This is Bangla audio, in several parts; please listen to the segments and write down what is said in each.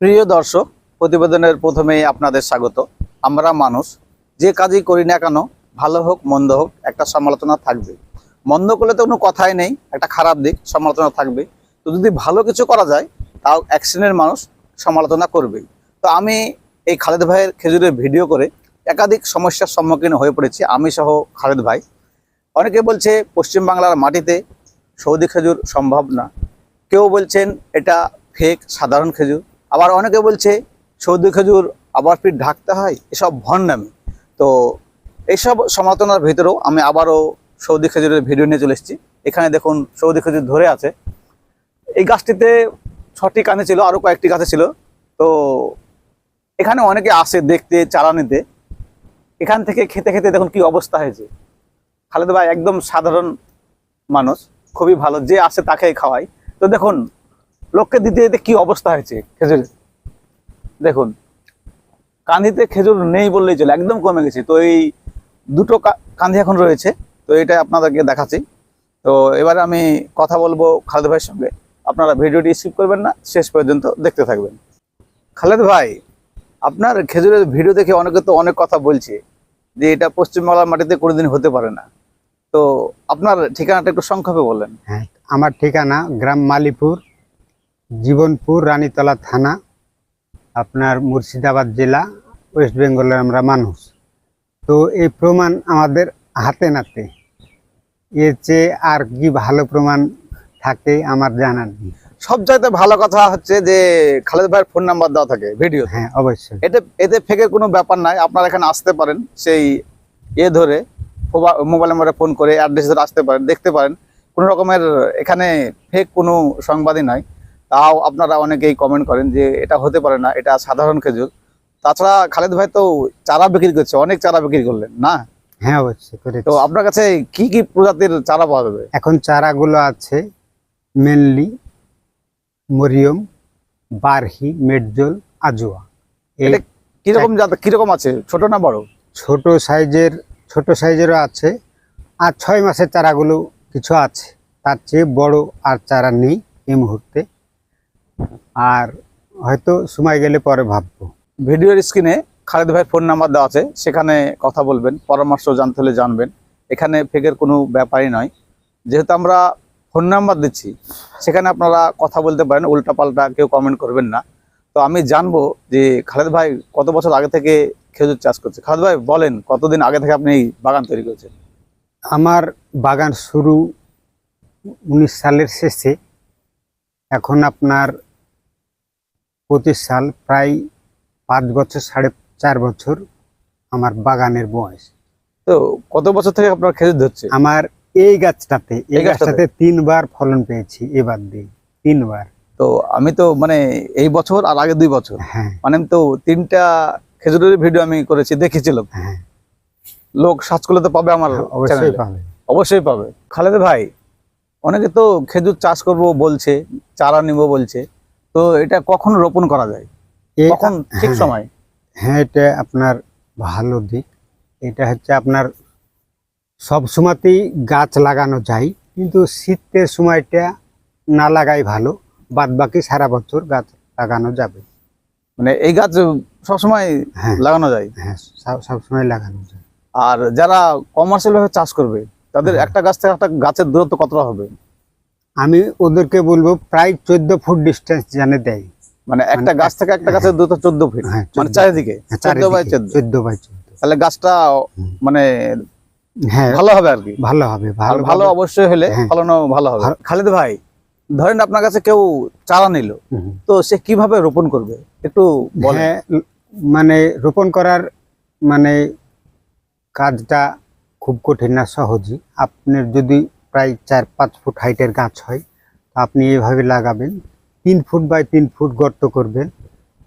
প্রিয় দর্শক, প্রতিবেদনের প্রথমেই আপনাদের স্বাগত। আমরা মানুষ, যে কাজই করি না কেন, ভালো হোক, মন্দ হোক, একটা সমালোচনা থাকবে মন্দ করলে তো কোনো কথাই নেই, একটা খারাপ দিক, সমালোচনা থাকবে তো যদি ভালো কিছু করা যায়, তাও শ্রেণির মানুষ সমালোচনা করবেই। তো আমি এই খালেদ ভাইয়ের খেজুরের ভিডিও করে একাধিক সমস্যার সম্মুখীন হয়ে পড়েছি, আমি সহ খালেদ ভাই। অনেকে বলছে পশ্চিমবাংলার মাটিতে সৌদি খেজুর সম্ভব না। কেউ বলছেন, এটা ফেক সাধারণ খেজুর। আবার অনেকে বলছে, সৌদি খেজুর আবার ফির ঢাকতে হয়? এসব ভণ্ডামি। তো এইসব সমালোচনার ভিতরেও আমি আবারও সৌদি খেজুরের ভিডিও নিয়ে চলে এসেছি। এখানে দেখুন, সৌদি খেজুর ধরে আছে। এই গাছটিতে ছটি কানে ছিল, আরও কয়েকটি গাছে ছিল। তো এখানে অনেকে আসে দেখতে, চারা নিতে। এখান থেকে খেতে খেতে দেখুন কি অবস্থা হয়েছে। খালেদ ভাই একদম সাধারণ মানুষ, খুবই ভালো। যে আসে তাকে খাওয়াই। তো দেখুন লোককে দিতে দিতে কি অবস্থা হয়েছে খেজুর দেখুন, কান্দিতে খেজুর নেই বললেই চলে, একদম কমে গেছে। তো এই দুটো কা- কান্ধি এখন রয়েছে, তো এটা আপনাদেরকে দেখাচ্ছি। তো এবারে আমি কথা বলব খালেদ ভাইয়ের সঙ্গে। আপনারা ভিডিওটি স্কিপ করবেন না, শেষ পর্যন্ত দেখতে থাকবেন। খালেদ ভাই, আপনার খেজুরের ভিডিও দেখে অনেকে তো অনেক কথা বলছে, যে এটা পশ্চিমবাংলার মাটিতে কোনোদিন হতে পারে না। তো আপনার ঠিকানাটা একটু সংক্ষেপে বললেন হ্যাঁ আমার ঠিকানা গ্রাম মালিপুর জীবনপুর রানীতলা থানা আপনার মুর্শিদাবাদ জেলা ওয়েস্ট বেঙ্গলের আমরা মানুষ। তো এই প্রমাণ আমাদের হাতে নাতে। এর চেয়ে আর কি ভালো প্রমাণ থাকে আমার জানা নেই। সব চাইতে ভালো কথা হচ্ছে যে খালেদ ভাইয়ের ফোন নাম্বার দেওয়া থাকে ভিডিও হ্যাঁ অবশ্যই। এতে এতে ফেকের কোনো ব্যাপার নাই। আপনারা এখানে আসতে পারেন সেই এ ধরে মোবাইল নাম্বারে ফোন করে অ্যাড্রেস ধরে আসতে পারেন দেখতে পারেন। কোনো রকমের এখানে ফেক কোনো সংবাদই নয় তাও আপনারা অনেকেই কমেন্ট করেন যে এটা হতে পারে না এটা সাধারণ খেজুর। তাছাড়া খালেদ ভাই তো চারা বিক্রি করছে অনেক চারা বিক্রি করলেন না? হ্যাঁ অবশ্যই করে তো আপনার কাছে কি কি প্রজাতির চারা পাওয়া যাবে? এখন চারাগুলো আছে মেনলি মরিয়ম বারহি মেটজল আজোয়া। এটা কীরকম জাত কীরকম আছে ছোট না বড়? ছোট সাইজের ছোট সাইজেরও আছে আর ছয় মাসের চারাগুলো কিছু আছে। তার চেয়ে বড় আর চারা নেই এই মুহূর্তে। আর হয়তো সময় গেলে পরে ভাববো। ভিডিওর স্ক্রিনে খালেদ ভাইয়ের ফোন নাম্বার দেওয়া আছে, সেখানে কথা বলবেন, পরামর্শ জানতে হলে জানবেন। এখানে ফেকের কোনো ব্যাপারই নয়। যেহেতু আমরা ফোন নাম্বার দিচ্ছি, সেখানে আপনারা কথা বলতে পারেন, উল্টাপাল্টা কেউ কমেন্ট করবেন না। তো আমি জানব যে খালেদ ভাই কত বছর আগে থেকে খেজুর চাষ করছে? খালেদ ভাই, বলেন, কতদিন আগে থেকে আপনি এই বাগান তৈরি করেছেন? আমার বাগান শুরু উনিশ সালের শেষে। এখন আপনার পঁচিশ সাল প্রায় পাঁচ বছর সাড়ে চার বছর আমার বাগানের বয়স। তো কত বছর থেকে আপনার খেজুর ধরছে? আমার এই গাছটাতে এই গাছটাতে? তিনবার ফলন পেয়েছি এবার দিয়ে তিনবার। তো আমি তো মানে এই বছর আর আগে দুই বছর। হ্যাঁ। মানে আমি তো তিনটা খেজুরের ভিডিও আমি করেছি দেখেছিলাম। হ্যাঁ। লোক সার্চ করলে তো পাবে আমার অবশ্যই পাবে। অবশ্যই পাবে। খালেদ ভাই অনেকে তো খেজুর চাষ করব বলছে চারা নিব বলছে তো এটা কখন রোপণ করা যায়? কখন ঠিক হ্যাঁ, সময়? হ্যাঁ এটা আপনার ভালো দিক। এটা হচ্ছে আপনার সব সময়তেই গাছ লাগানো যায় কিন্তু শীতের সময়টা না লাগাই ভালো। বাদ বাকি সারা বছর গাছ লাগানো যাবে। মানে এই গাছ সবসময় হ্যাঁ। লাগানো যায়? হ্যাঁ সব- সবসময় লাগানো যায়। আর যারা কমার্শিয়াল ভাবে চাষ করবে তাদের হ্যাঁ। একটা গাছ থেকে একটা গাছের দূরত্ব কতটা হবে? আমি ওদেরকে বলব প্রায় চোদ্দ ফুট ডিস্টেন্স জানে দেয়। মানে একটা মানে গাছ থেকে একটা গাছের দূরত্ব চোদ্দ ফিট? হ্যাঁ, মানে চারিদিকে? চোদ্দ বাই চোদ্দ? চোদ্দ বাই চোদ্দ। তাহলে গাছটা মানে হ্যাঁ ভালো হবে আর কি? ভালো হবে ভালো ভালো অবশ্যই হলে হ্যাঁ। ফলনও ভালো হবে। খালেদ ভাই ধরেন আপনার কাছে কেউ চারা নিল তো সে কীভাবে রোপণ করবে? একটু হ্যাঁ মানে রোপণ করার মানে কাজটা খুব কঠিন না সহজই। আপনার যদি প্রায় চার পাঁচ ফুট হাইটের গাছ হয়। তো আপনি এইভাবে লাগাবেন। তিন ফুট বাই তিন ফুট গর্ত করবেন।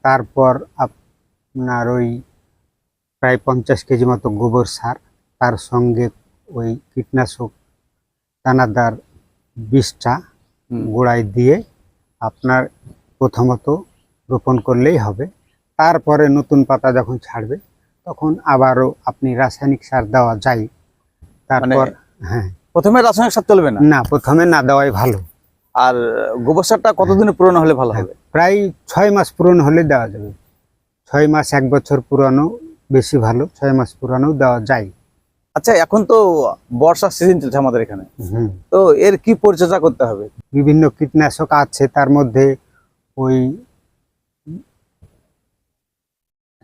তারপর আপনার ওই প্রায় পঞ্চাশ কেজি মতো গোবর সার তার সঙ্গে ওই কীটনাশক দানাদার বিষটা। গোড়ায় দিয়ে আপনার প্রথমত রোপণ করলেই হবে। তারপরে নতুন পাতা যখন ছাড়বে তখন আবারও আপনি রাসায়নিক সার দেওয়া যায়। তারপর হ্যাঁ। প্রথমে রাসায়নিক সার চলবে না? না প্রথমে না দেওয়াই ভালো। আর গোবর সারটা কতদিনে পুরনো হলে ভালো হবে? প্রায় ছয় মাস পুরনো হলে দেওয়া যাবে। ছয় মাস এক বছর পুরানো বেশি ভালো ছয় মাস পুরানো দেওয়া যায়। আচ্ছা এখন তো বর্ষার সিজন চলছে আমাদের এখানে। তো এর কি পরিচর্যা করতে হবে? বিভিন্ন কীটনাশক আছে তার মধ্যে ওই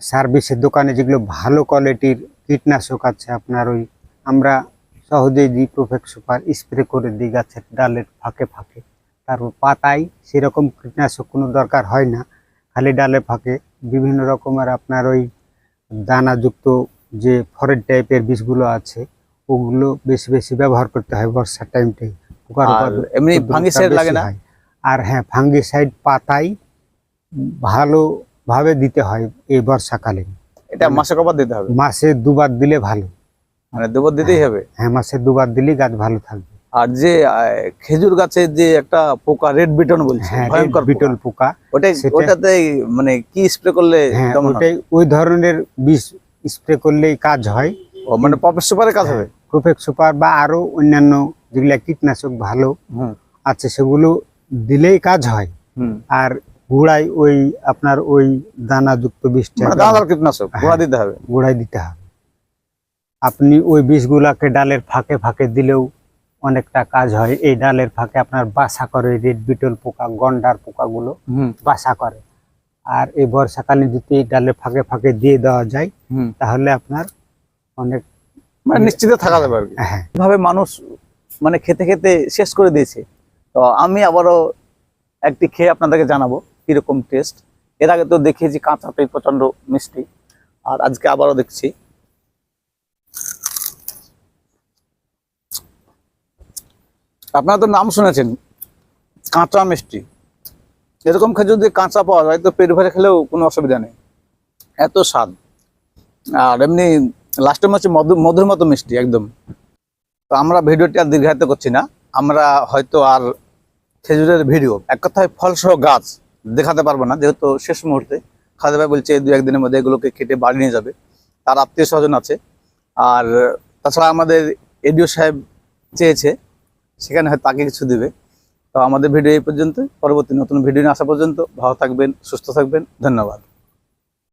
সার্ভিসের দোকানে যেগুলো ভালো কোয়ালিটির কীটনাশক আছে আপনার ওই আমরা সহজেই দিই প্রোফেক্ট সুপার স্প্রে করে দিই গাছের ডালের ফাঁকে ফাঁকে। তারপর পাতায় সেরকম কীটনাশক কোনো দরকার হয় না। খালি ডালে ফাঁকে বিভিন্ন রকমের আপনার ওই দানাযুক্ত যে ফরেড টাইপের বীজগুলো আছে ওগুলো বেশি বেশি ব্যবহার করতে হয় বর্ষার টাইমটাই এমনি উপদ্রবটা ফাঙ্গিসাইড লাগে না? হয়। আর হ্যাঁ ফাঙ্গিসাইড পাতায় ভালোভাবে দিতে হয় এই বর্ষাকালীন। এটা মাসে কবার দিতে হবে? মাসে দুবার দিলে ভালো। মানে দুবার দিতেই হবে? হ্যাঁ মাসে দুবার দিলে গাছ ভালো থাকবে। আর যে খেজুর গাছে যে একটা পোকা রেড বিটন বলছে হ্যাঁ ভয়ঙ্কর পোকা। ওটাতে মানে কি স্প্রে করলে হ্যাঁ? ওটাই ওই ধরনের বিষ স্প্রে করলেই কাজ হয়। ও, মানে পপের সুপারে কাজ হবে? প্রোফেক্ট সুপার বা আরও অন্যান্য যেগুলা কীটনাশক ভালো আছে সেগুলো দিলেই কাজ হয়। আর গুড়াই ওই আপনার ওই দানাযুক্ত বীজটা মানে দানাদার কীটনাশক গোড়া দিতে হবে। গোড়ায় দিতে হবে। আপনি ওই বীজগুলাকে ডালের ফাঁকে ফাঁকে দিলেও অনেকটা কাজ হয়। এই ডালের ফাঁকে আপনার বাসা করে রেড বিটল পোকা গন্ডার পোকাগুলো বাসা করে। আর এই বর্ষাকালে যদি এই ডালের ফাঁকে ফাঁকে দিয়ে দেওয়া যায় তাহলে আপনার অনেক মানে নিশ্চিত থাকা যাবে আর কি। হ্যাঁ ভাবে মানুষ মানে খেতে খেতে শেষ করে দিয়েছে। তো আমি আবারও একটি খেয়ে আপনাদেরকে জানাব কীরকম টেস্ট এর আগে তো দেখিয়েছি কাঁচাটাই প্রচণ্ড মিষ্টি। আর আজকে আবারও দেখছি আপনারা তো নাম শুনেছেন, কাঁচা মিষ্টি। এরকম খেয়ে যদি কাঁচা পাওয়া যায়, তো পেট ভরে খেলেও কোনো অসুবিধা নেই। এত স্বাদ। আর এমনি লাস্টের মাসে মধু মধুর মতো মিষ্টি, একদম। তো আমরা ভিডিওটি আর দীর্ঘায়িত করছি না। আমরা হয়তো আর খেজুরের ভিডিও, এক কথায় ফলসহ গাছ দেখাতে পারব না, যেহেতু শেষ মুহূর্তে খাদে ভাই বলছে দু একদিনের মধ্যে এগুলোকে কেটে বাড়ি নিয়ে যাবে। তার আত্মীয় স্বজন আছে। আর তাছাড়া আমাদের এডিও সাহেব চেয়েছে সেখানে হয়তো তাকে কিছু দেবে। তো আমাদের ভিডিও এই পর্যন্ত পরবর্তী নতুন ভিডিও নিয়ে আসা পর্যন্ত ভালো থাকবেন, সুস্থ থাকবেন। ধন্যবাদ।